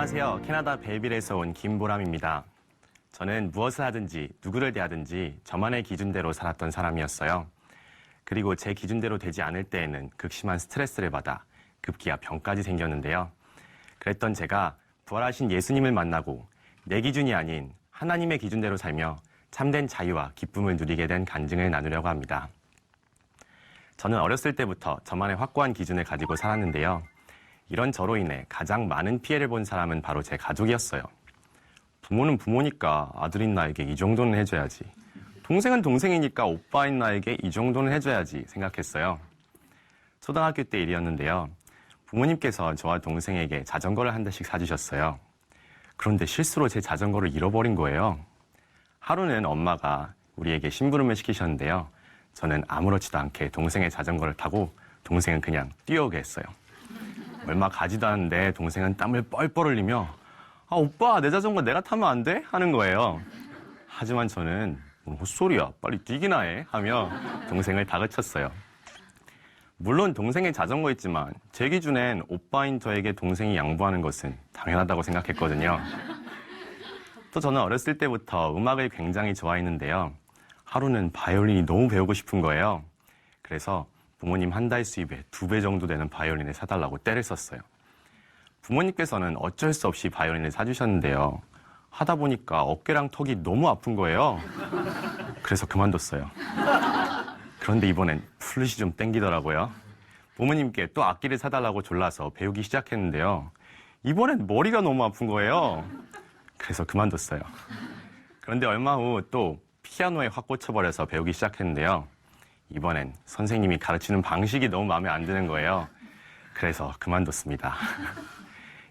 안녕하세요. 캐나다 벨빌에서 온 김보람입니다. 저는 무엇을 하든지 누구를 대하든지 저만의 기준대로 살았던 사람이었어요. 그리고 제 기준대로 되지 않을 때에는 극심한 스트레스를 받아 급기야 병까지 생겼는데요. 그랬던 제가 부활하신 예수님을 만나고 내 기준이 아닌 하나님의 기준대로 살며 참된 자유와 기쁨을 누리게 된 간증을 나누려고 합니다. 저는 어렸을 때부터 저만의 확고한 기준을 가지고 살았는데요. 이런 저로 인해 가장 많은 피해를 본 사람은 바로 제 가족이었어요. 부모는 부모니까 아들인 나에게 이 정도는 해줘야지. 동생은 동생이니까 오빠인 나에게 이 정도는 해줘야지 생각했어요. 초등학교 때 일이었는데요. 부모님께서 저와 동생에게 자전거를 한 대씩 사주셨어요. 그런데 실수로 제 자전거를 잃어버린 거예요. 하루는 엄마가 우리에게 심부름을 시키셨는데요. 저는 아무렇지도 않게 동생의 자전거를 타고 동생은 그냥 뛰어오게 했어요. 얼마 가지도 않은데 동생은 땀을 뻘뻘 흘리며 아 오빠 내 자전거 내가 타면 안 돼? 하는 거예요. 하지만 저는 뭔 헛소리야 빨리 뛰기나 해 하며 동생을 다그쳤어요. 물론 동생의 자전거였지만 제 기준엔 오빠인 저에게 동생이 양보하는 것은 당연하다고 생각했거든요. 또 저는 어렸을 때부터 음악을 굉장히 좋아했는데요. 하루는 바이올린이 너무 배우고 싶은 거예요. 그래서 부모님 한 달 수입에 두배 정도 되는 바이올린을 사달라고 떼를 썼어요. 부모님께서는 어쩔 수 없이 바이올린을 사주셨는데요. 하다 보니까 어깨랑 턱이 너무 아픈 거예요. 그래서 그만뒀어요. 그런데 이번엔 플룻이 좀 땡기더라고요. 부모님께 또 악기를 사달라고 졸라서 배우기 시작했는데요. 이번엔 머리가 너무 아픈 거예요. 그래서 그만뒀어요. 그런데 얼마 후 또 피아노에 확 꽂혀버려서 배우기 시작했는데요. 이번엔 선생님이 가르치는 방식이 너무 마음에 안 드는 거예요. 그래서 그만뒀습니다.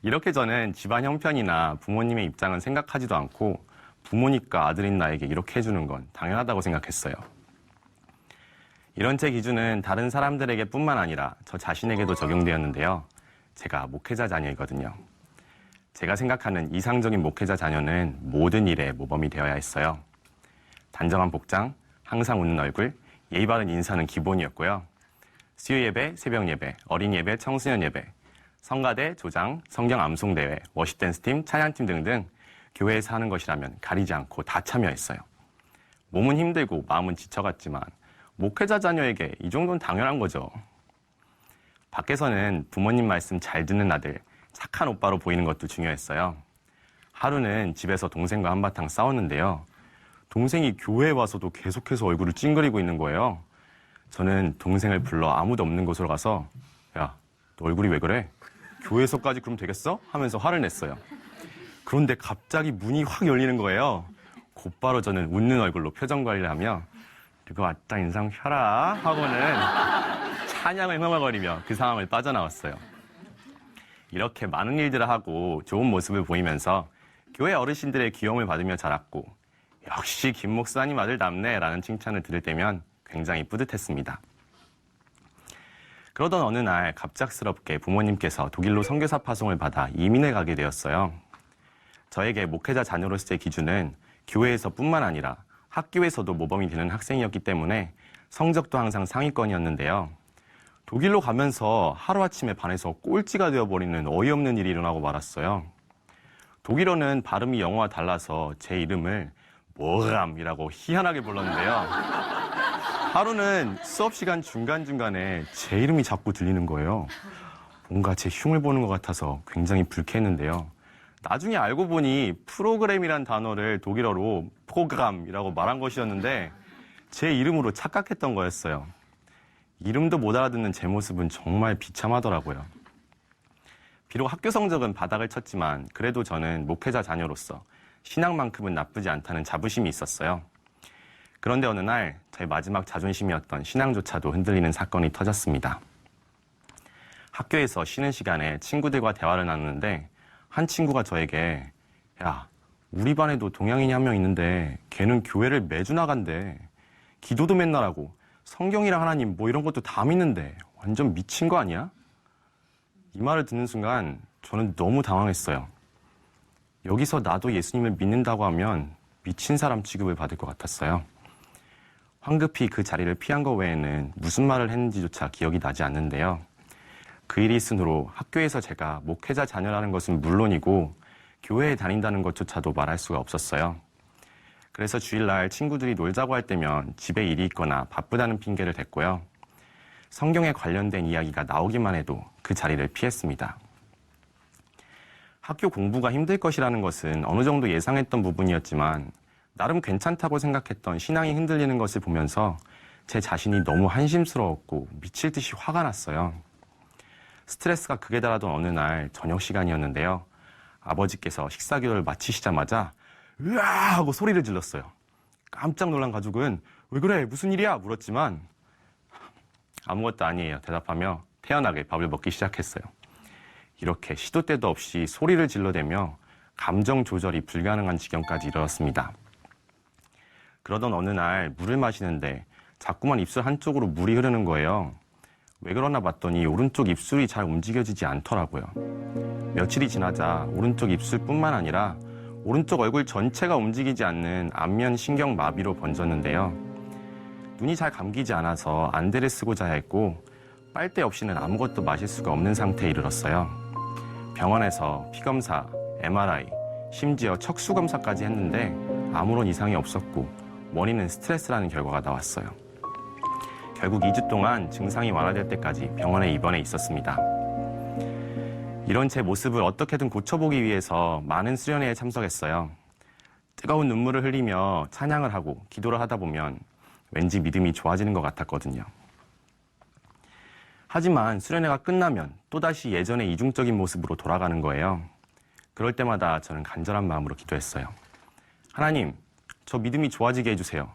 이렇게 저는 집안 형편이나 부모님의 입장은 생각하지도 않고 부모니까 아들인 나에게 이렇게 해주는 건 당연하다고 생각했어요. 이런 제 기준은 다른 사람들에게 뿐만 아니라 저 자신에게도 적용되었는데요. 제가 목회자 자녀이거든요. 제가 생각하는 이상적인 목회자 자녀는 모든 일에 모범이 되어야 했어요. 단정한 복장, 항상 웃는 얼굴, 예의 바른 인사는 기본이었고요. 수요 예배, 새벽 예배, 어린 예배, 청소년 예배, 성가대, 조장, 성경 암송 대회, 워십 댄스 팀, 찬양팀 등등 교회에서 하는 것이라면 가리지 않고 다 참여했어요. 몸은 힘들고 마음은 지쳐갔지만 목회자 자녀에게 이 정도는 당연한 거죠. 밖에서는 부모님 말씀 잘 듣는 아들, 착한 오빠로 보이는 것도 중요했어요. 하루는 집에서 동생과 한바탕 싸웠는데요. 동생이 교회에 와서도 계속해서 얼굴을 찡그리고 있는 거예요. 저는 동생을 불러 아무도 없는 곳으로 가서 야, 너 얼굴이 왜 그래? 교회에서까지 그럼 되겠어? 하면서 화를 냈어요. 그런데 갑자기 문이 확 열리는 거예요. 곧바로 저는 웃는 얼굴로 표정 관리를 하며 그리고 왔다 인상 펴라 하고는 찬양을 흥얼거리며 그 상황을 빠져나왔어요. 이렇게 많은 일들을 하고 좋은 모습을 보이면서 교회 어르신들의 귀여움을 받으며 자랐고 역시 김 목사님 아들 남네라는 칭찬을 들을 때면 굉장히 뿌듯했습니다. 그러던 어느 날 갑작스럽게 부모님께서 독일로 선교사 파송을 받아 이민을 가게 되었어요. 저에게 목회자 자녀로서의 기준은 교회에서뿐만 아니라 학교에서도 모범이 되는 학생이었기 때문에 성적도 항상 상위권이었는데요. 독일로 가면서 하루아침에 반해서 꼴찌가 되어버리는 어이없는 일이 일어나고 말았어요. 독일어는 발음이 영어와 달라서 제 이름을 모람이라고 희한하게 불렀는데요. 하루는 수업 시간 중간중간에 제 이름이 자꾸 들리는 거예요. 뭔가 제 흉을 보는 것 같아서 굉장히 불쾌했는데요. 나중에 알고 보니 프로그램이란 단어를 독일어로 프로그램이라고 말한 것이었는데 제 이름으로 착각했던 거였어요. 이름도 못 알아듣는 제 모습은 정말 비참하더라고요. 비록 학교 성적은 바닥을 쳤지만 그래도 저는 목회자 자녀로서 신앙만큼은 나쁘지 않다는 자부심이 있었어요. 그런데 어느 날제 마지막 자존심이었던 신앙조차도 흔들리는 사건이 터졌습니다. 학교에서 쉬는 시간에 친구들과 대화를 나누는데 한 친구가 저에게 야 우리 반에도 동양인이 한 명 있는데 걔는 교회를 매주 나간대 기도도 맨날 하고 성경이랑 하나님 뭐 이런 것도 다 믿는데 완전 미친 거 아니야? 이 말을 듣는 순간 저는 너무 당황했어요. 여기서 나도 예수님을 믿는다고 하면 미친 사람 취급을 받을 것 같았어요. 황급히 그 자리를 피한 것 외에는 무슨 말을 했는지조차 기억이 나지 않는데요. 그 일이 있은 후로 학교에서 제가 목회자 자녀라는 것은 물론이고 교회에 다닌다는 것조차도 말할 수가 없었어요. 그래서 주일날 친구들이 놀자고 할 때면 집에 일이 있거나 바쁘다는 핑계를 댔고요. 성경에 관련된 이야기가 나오기만 해도 그 자리를 피했습니다. 학교 공부가 힘들 것이라는 것은 어느 정도 예상했던 부분이었지만 나름 괜찮다고 생각했던 신앙이 흔들리는 것을 보면서 제 자신이 너무 한심스러웠고 미칠 듯이 화가 났어요. 스트레스가 극에 달하던 어느 날 저녁 시간이었는데요. 아버지께서 식사 기도를 마치시자마자 으아 하고 소리를 질렀어요. 깜짝 놀란 가족은 왜 그래 무슨 일이야 물었지만 아무것도 아니에요 대답하며 태연하게 밥을 먹기 시작했어요. 이렇게 시도 때도 없이 소리를 질러대며 감정 조절이 불가능한 지경까지 이르렀습니다. 그러던 어느 날 물을 마시는데 자꾸만 입술 한쪽으로 물이 흐르는 거예요. 왜 그러나 봤더니 오른쪽 입술이 잘 움직여지지 않더라고요. 며칠이 지나자 오른쪽 입술뿐만 아니라 오른쪽 얼굴 전체가 움직이지 않는 안면 신경 마비로 번졌는데요. 눈이 잘 감기지 않아서 안대를 쓰고자 했고 빨대 없이는 아무것도 마실 수가 없는 상태에 이르렀어요. 병원에서 피검사, MRI, 심지어 척수 검사까지 했는데 아무런 이상이 없었고 원인은 스트레스라는 결과가 나왔어요. 결국 2주 동안 증상이 완화될 때까지 병원에 입원해 있었습니다. 이런 제 모습을 어떻게든 고쳐보기 위해서 많은 수련회에 참석했어요. 뜨거운 눈물을 흘리며 찬양을 하고 기도를 하다 보면 왠지 믿음이 좋아지는 것 같았거든요. 하지만 수련회가 끝나면 또다시 예전의 이중적인 모습으로 돌아가는 거예요. 그럴 때마다 저는 간절한 마음으로 기도했어요. 하나님, 저 믿음이 좋아지게 해주세요.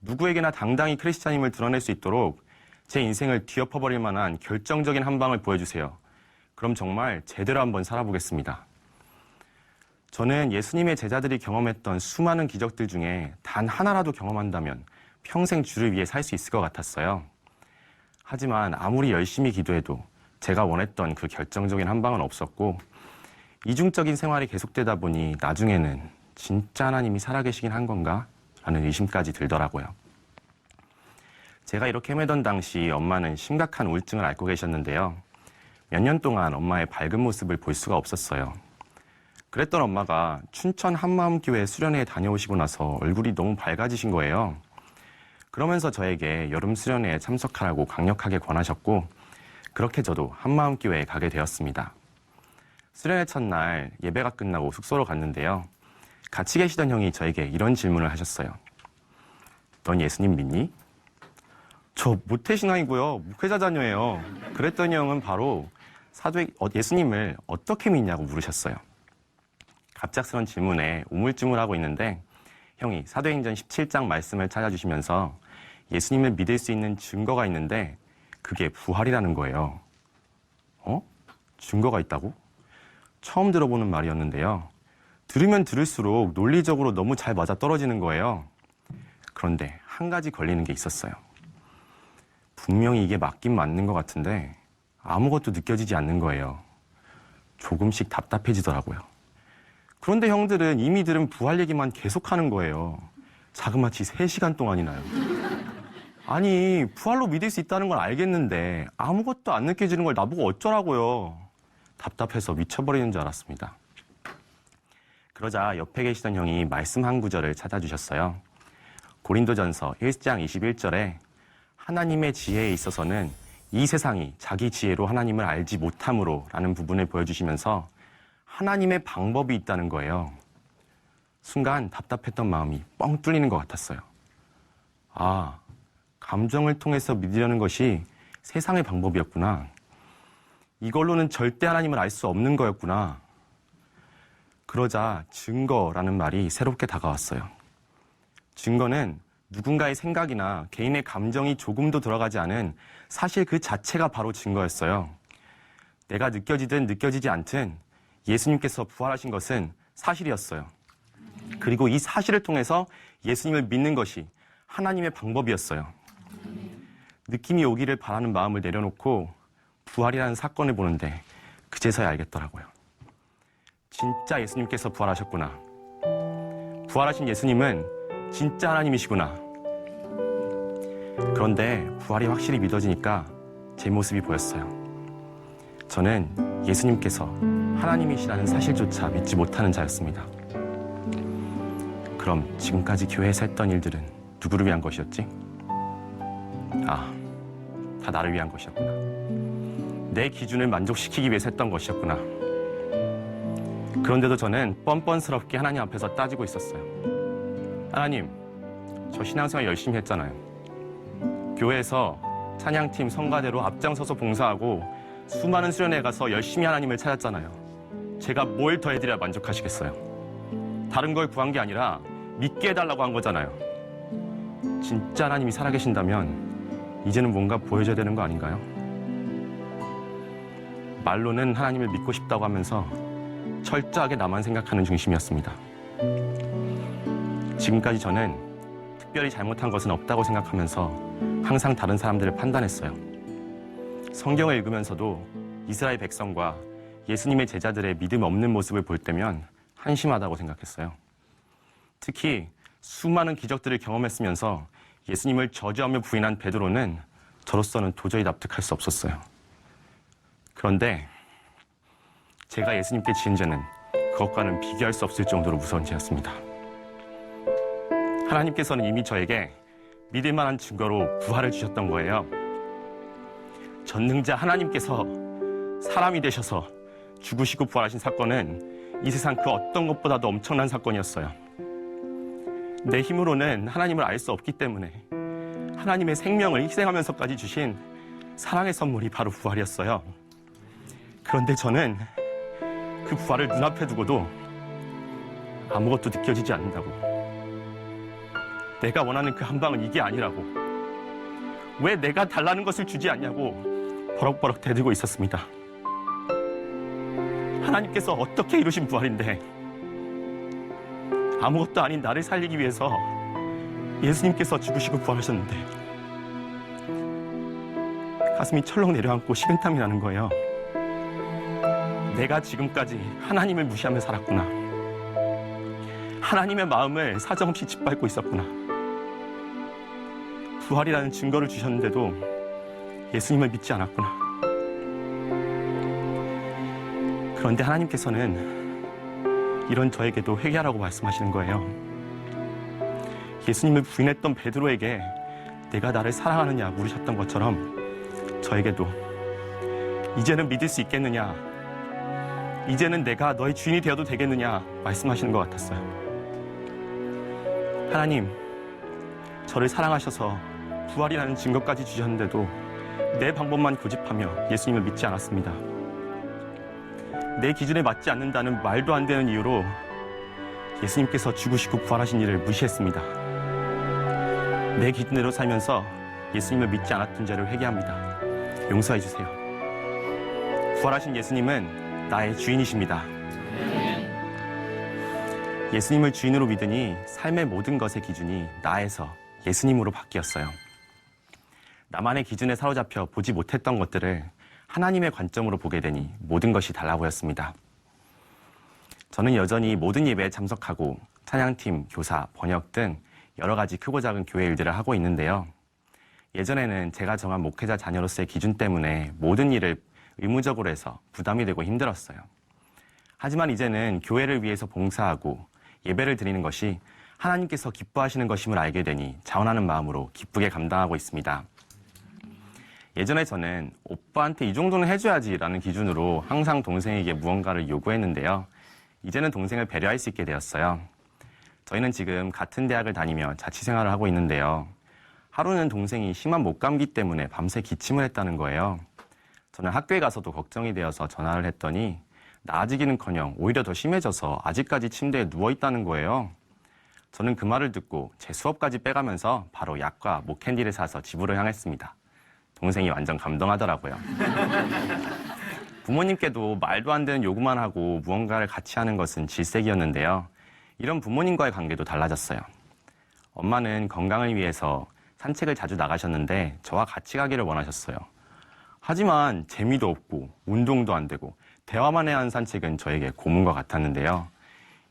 누구에게나 당당히 크리스찬임을 드러낼 수 있도록 제 인생을 뒤엎어버릴 만한 결정적인 한 방을 보여주세요. 그럼 정말 제대로 한번 살아보겠습니다. 저는 예수님의 제자들이 경험했던 수많은 기적들 중에 단 하나라도 경험한다면 평생 주를 위해 살 수 있을 것 같았어요. 하지만 아무리 열심히 기도해도 제가 원했던 그 결정적인 한 방은 없었고 이중적인 생활이 계속되다 보니 나중에는 진짜 하나님이 살아계시긴 한 건가? 라는 의심까지 들더라고요. 제가 이렇게 헤매던 당시 엄마는 심각한 우울증을 앓고 계셨는데요. 몇 년 동안 엄마의 밝은 모습을 볼 수가 없었어요. 그랬던 엄마가 춘천 한마음교회 수련회에 다녀오시고 나서 얼굴이 너무 밝아지신 거예요. 그러면서 저에게 여름 수련회에 참석하라고 강력하게 권하셨고, 그렇게 저도 한마음 교회에 가게 되었습니다. 수련회 첫날 예배가 끝나고 숙소로 갔는데요. 같이 계시던 형이 저에게 이런 질문을 하셨어요. 넌 예수님 믿니? 저 모태신앙이고요. 목회자 자녀예요. 그랬더니 형은 바로 사도 예수님을 어떻게 믿냐고 물으셨어요. 갑작스런 질문에 우물쭈물 하고 있는데 형이 사도행전 17장 말씀을 찾아주시면서 예수님을 믿을 수 있는 증거가 있는데 그게 부활이라는 거예요. 어? 증거가 있다고? 처음 들어보는 말이었는데요. 들으면 들을수록 논리적으로 너무 잘 맞아 떨어지는 거예요. 그런데 한 가지 걸리는 게 있었어요. 분명히 이게 맞긴 맞는 것 같은데 아무것도 느껴지지 않는 거예요. 조금씩 답답해지더라고요. 그런데 형들은 이미 들은 부활 얘기만 계속하는 거예요. 자그마치 3시간 동안이나요. 아니, 부활로 믿을 수 있다는 걸 알겠는데 아무것도 안 느껴지는 걸 나보고 어쩌라고요. 답답해서 미쳐버리는 줄 알았습니다. 그러자 옆에 계시던 형이 말씀 한 구절을 찾아주셨어요. 고린도전서 1장 21절에 하나님의 지혜에 있어서는 이 세상이 자기 지혜로 하나님을 알지 못함으로 라는 부분을 보여주시면서 하나님의 방법이 있다는 거예요. 순간 답답했던 마음이 뻥 뚫리는 것 같았어요. 아, 감정을 통해서 믿으려는 것이 세상의 방법이었구나. 이걸로는 절대 하나님을 알 수 없는 거였구나. 그러자 증거라는 말이 새롭게 다가왔어요. 증거는 누군가의 생각이나 개인의 감정이 조금도 들어가지 않은 사실 그 자체가 바로 증거였어요. 내가 느껴지든 느껴지지 않든 예수님께서 부활하신 것은 사실이었어요. 그리고 이 사실을 통해서 예수님을 믿는 것이 하나님의 방법이었어요. 느낌이 오기를 바라는 마음을 내려놓고 부활이라는 사건을 보는데 그제서야 알겠더라고요. 진짜 예수님께서 부활하셨구나. 부활하신 예수님은 진짜 하나님이시구나. 그런데 부활이 확실히 믿어지니까 제 모습이 보였어요. 저는 예수님께서 하나님이시라는 사실조차 믿지 못하는 자였습니다. 그럼 지금까지 교회에서 했던 일들은 누구를 위한 것이었지? 아, 다 나를 위한 것이었구나. 내 기준을 만족시키기 위해서 했던 것이었구나. 그런데도 저는 뻔뻔스럽게 하나님 앞에서 따지고 있었어요. 하나님, 저 신앙생활 열심히 했잖아요. 교회에서 찬양팀 성가대로 앞장서서 봉사하고 수많은 수련회 가서 열심히 하나님을 찾았잖아요. 제가 뭘 더 해드려야 만족하시겠어요? 다른 걸 구한 게 아니라 믿게 해달라고 한 거잖아요. 진짜 하나님이 살아계신다면 이제는 뭔가 보여줘야 되는 거 아닌가요? 말로는 하나님을 믿고 싶다고 하면서 철저하게 나만 생각하는 중심이었습니다. 지금까지 저는 특별히 잘못한 것은 없다고 생각하면서 항상 다른 사람들을 판단했어요. 성경을 읽으면서도 이스라엘 백성과 예수님의 제자들의 믿음 없는 모습을 볼 때면 한심하다고 생각했어요. 특히 수많은 기적들을 경험했으면서 예수님을 저주하며 부인한 베드로는 저로서는 도저히 납득할 수 없었어요. 그런데 제가 예수님께 지은 죄는 그것과는 비교할 수 없을 정도로 무서운 죄였습니다. 하나님께서는 이미 저에게 믿을 만한 증거로 부활을 주셨던 거예요. 전능자 하나님께서 사람이 되셔서 죽으시고 부활하신 사건은 이 세상 그 어떤 것보다도 엄청난 사건이었어요. 내 힘으로는 하나님을 알 수 없기 때문에 하나님의 생명을 희생하면서까지 주신 사랑의 선물이 바로 부활이었어요. 그런데 저는 그 부활을 눈앞에 두고도 아무것도 느껴지지 않는다고. 내가 원하는 그 한 방은 이게 아니라고. 왜 내가 달라는 것을 주지 않냐고 버럭버럭 대들고 있었습니다. 하나님께서 어떻게 이루신 부활인데 아무것도 아닌 나를 살리기 위해서 예수님께서 죽으시고 부활하셨는데 가슴이 철렁 내려앉고 식은땀이 나는 거예요. 내가 지금까지 하나님을 무시하며 살았구나. 하나님의 마음을 사정없이 짓밟고 있었구나. 부활이라는 증거를 주셨는데도 예수님을 믿지 않았구나. 그런데 하나님께서는 이런 저에게도 회개하라고 말씀하시는 거예요. 예수님을 부인했던 베드로에게 내가 나를 사랑하느냐 물으셨던 것처럼 저에게도 이제는 믿을 수 있겠느냐 이제는 내가 너의 주인이 되어도 되겠느냐 말씀하시는 것 같았어요. 하나님, 저를 사랑하셔서 부활이라는 증거까지 주셨는데도 내 방법만 고집하며 예수님을 믿지 않았습니다. 내 기준에 맞지 않는다는 말도 안 되는 이유로 예수님께서 죽으시고 부활하신 일을 무시했습니다. 내 기준대로 살면서 예수님을 믿지 않았던 죄를 회개합니다. 용서해 주세요. 부활하신 예수님은 나의 주인이십니다. 예수님을 주인으로 믿으니 삶의 모든 것의 기준이 나에서 예수님으로 바뀌었어요. 나만의 기준에 사로잡혀 보지 못했던 것들을 하나님의 관점으로 보게 되니 모든 것이 달라 보였습니다. 저는 여전히 모든 예배에 참석하고 찬양팀, 교사, 번역 등 여러 가지 크고 작은 교회 일들을 하고 있는데요. 예전에는 제가 정한 목회자 자녀로서의 기준 때문에 모든 일을 의무적으로 해서 부담이 되고 힘들었어요. 하지만 이제는 교회를 위해서 봉사하고 예배를 드리는 것이 하나님께서 기뻐하시는 것임을 알게 되니 자원하는 마음으로 기쁘게 감당하고 있습니다. 예전에 저는 오빠한테 이 정도는 해줘야지라는 기준으로 항상 동생에게 무언가를 요구했는데요. 이제는 동생을 배려할 수 있게 되었어요. 저희는 지금 같은 대학을 다니며 자취 생활을 하고 있는데요. 하루는 동생이 심한 목감기 때문에 밤새 기침을 했다는 거예요. 저는 학교에 가서도 걱정이 되어서 전화를 했더니 나아지기는커녕 오히려 더 심해져서 아직까지 침대에 누워 있다는 거예요. 저는 그 말을 듣고 제 수업까지 빼가면서 바로 약과 목캔디를 사서 집으로 향했습니다. 동생이 완전 감동하더라고요. 부모님께도 말도 안 되는 요구만 하고 무언가를 같이 하는 것은 질색이었는데요. 이런 부모님과의 관계도 달라졌어요. 엄마는 건강을 위해서 산책을 자주 나가셨는데 저와 같이 가기를 원하셨어요. 하지만 재미도 없고 운동도 안 되고 대화만 해야 하는 산책은 저에게 고문과 같았는데요.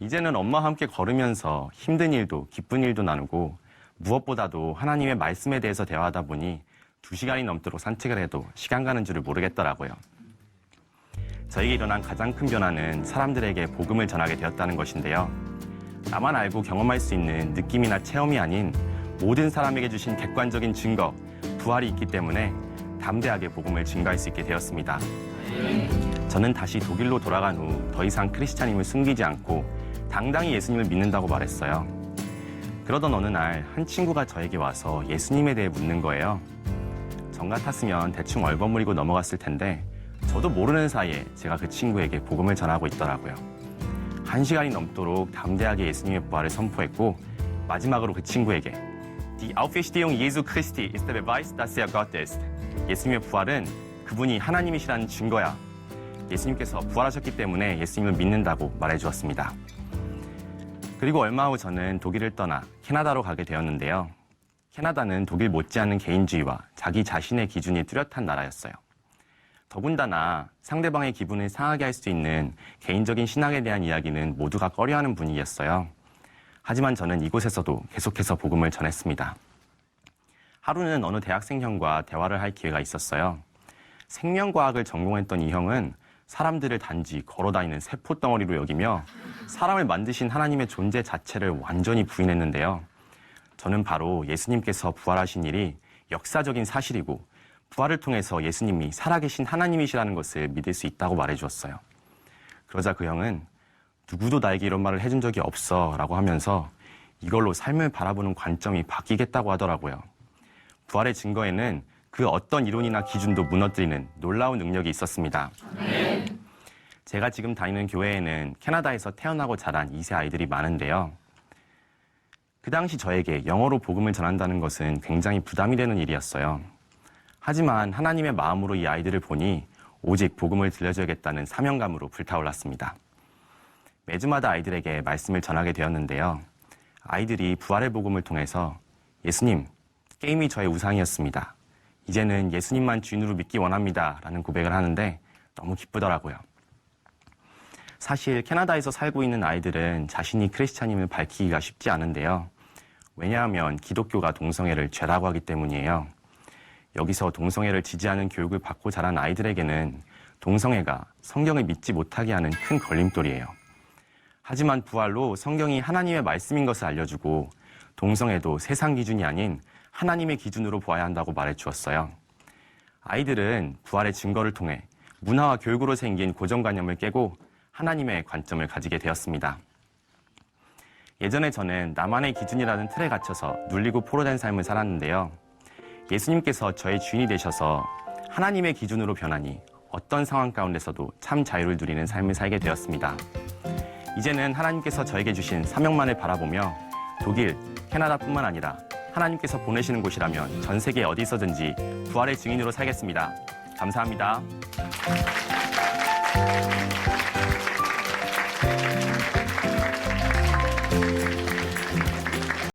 이제는 엄마와 함께 걸으면서 힘든 일도 기쁜 일도 나누고 무엇보다도 하나님의 말씀에 대해서 대화하다 보니 두 시간이 넘도록 산책을 해도 시간 가는 줄을 모르겠더라고요. 저에게 일어난 가장 큰 변화는 사람들에게 복음을 전하게 되었다는 것인데요. 나만 알고 경험할 수 있는 느낌이나 체험이 아닌 모든 사람에게 주신 객관적인 증거, 부활이 있기 때문에 담대하게 복음을 증가할 수 있게 되었습니다. 저는 다시 독일로 돌아간 후 더 이상 크리스찬임을 숨기지 않고 당당히 예수님을 믿는다고 말했어요. 그러던 어느 날 한 친구가 저에게 와서 예수님에 대해 묻는 거예요. 전 같았으면 대충 얼버무리고 넘어갔을 텐데 저도 모르는 사이에 제가 그 친구에게 복음을 전하고 있더라고요. 한 시간이 넘도록 담대하게 예수님의 부활을 선포했고 마지막으로 그 친구에게 Die Auferstehung Jesu Christi ist der Beweis, dass er Gott ist. 예수님의 부활은 그분이 하나님이시라는 증거야. 예수님께서 부활하셨기 때문에 예수님을 믿는다고 말해 주었습니다. 그리고 얼마 후 저는 독일을 떠나 캐나다로 가게 되었는데요. 캐나다는 독일 못지않은 개인주의와 자기 자신의 기준이 뚜렷한 나라였어요. 더군다나 상대방의 기분을 상하게 할 수 있는 개인적인 신앙에 대한 이야기는 모두가 꺼려하는 분위기였어요. 하지만 저는 이곳에서도 계속해서 복음을 전했습니다. 하루는 어느 대학생 형과 대화를 할 기회가 있었어요. 생명과학을 전공했던 이 형은 사람들을 단지 걸어다니는 세포 덩어리로 여기며 사람을 만드신 하나님의 존재 자체를 완전히 부인했는데요. 저는 바로 예수님께서 부활하신 일이 역사적인 사실이고 부활을 통해서 예수님이 살아계신 하나님이시라는 것을 믿을 수 있다고 말해 주었어요. 그러자 그 형은 누구도 나에게 이런 말을 해준 적이 없어 라고 하면서 이걸로 삶을 바라보는 관점이 바뀌겠다고 하더라고요. 부활의 증거에는 그 어떤 이론이나 기준도 무너뜨리는 놀라운 능력이 있었습니다. 제가 지금 다니는 교회에는 캐나다에서 태어나고 자란 2세 아이들이 많은데요. 그 당시 저에게 영어로 복음을 전한다는 것은 굉장히 부담이 되는 일이었어요. 하지만 하나님의 마음으로 이 아이들을 보니 오직 복음을 들려줘야겠다는 사명감으로 불타올랐습니다. 매주마다 아이들에게 말씀을 전하게 되었는데요. 아이들이 부활의 복음을 통해서 예수님, 게임이 저의 우상이었습니다. 이제는 예수님만 주인으로 믿기 원합니다. 라는 고백을 하는데 너무 기쁘더라고요. 사실 캐나다에서 살고 있는 아이들은 자신이 크리스찬임을 밝히기가 쉽지 않은데요. 왜냐하면 기독교가 동성애를 죄라고 하기 때문이에요. 여기서 동성애를 지지하는 교육을 받고 자란 아이들에게는 동성애가 성경을 믿지 못하게 하는 큰 걸림돌이에요. 하지만 부활로 성경이 하나님의 말씀인 것을 알려주고 동성애도 세상 기준이 아닌 하나님의 기준으로 보아야 한다고 말해 주었어요. 아이들은 부활의 증거를 통해 문화와 교육으로 생긴 고정관념을 깨고 하나님의 관점을 가지게 되었습니다. 예전에 저는 나만의 기준이라는 틀에 갇혀서 눌리고 포로된 삶을 살았는데요. 예수님께서 저의 주인이 되셔서 하나님의 기준으로 변하니 어떤 상황 가운데서도 참 자유를 누리는 삶을 살게 되었습니다. 이제는 하나님께서 저에게 주신 사명만을 바라보며 독일, 캐나다뿐만 아니라 하나님께서 보내시는 곳이라면 전 세계 어디서든지 부활의 증인으로 살겠습니다. 감사합니다.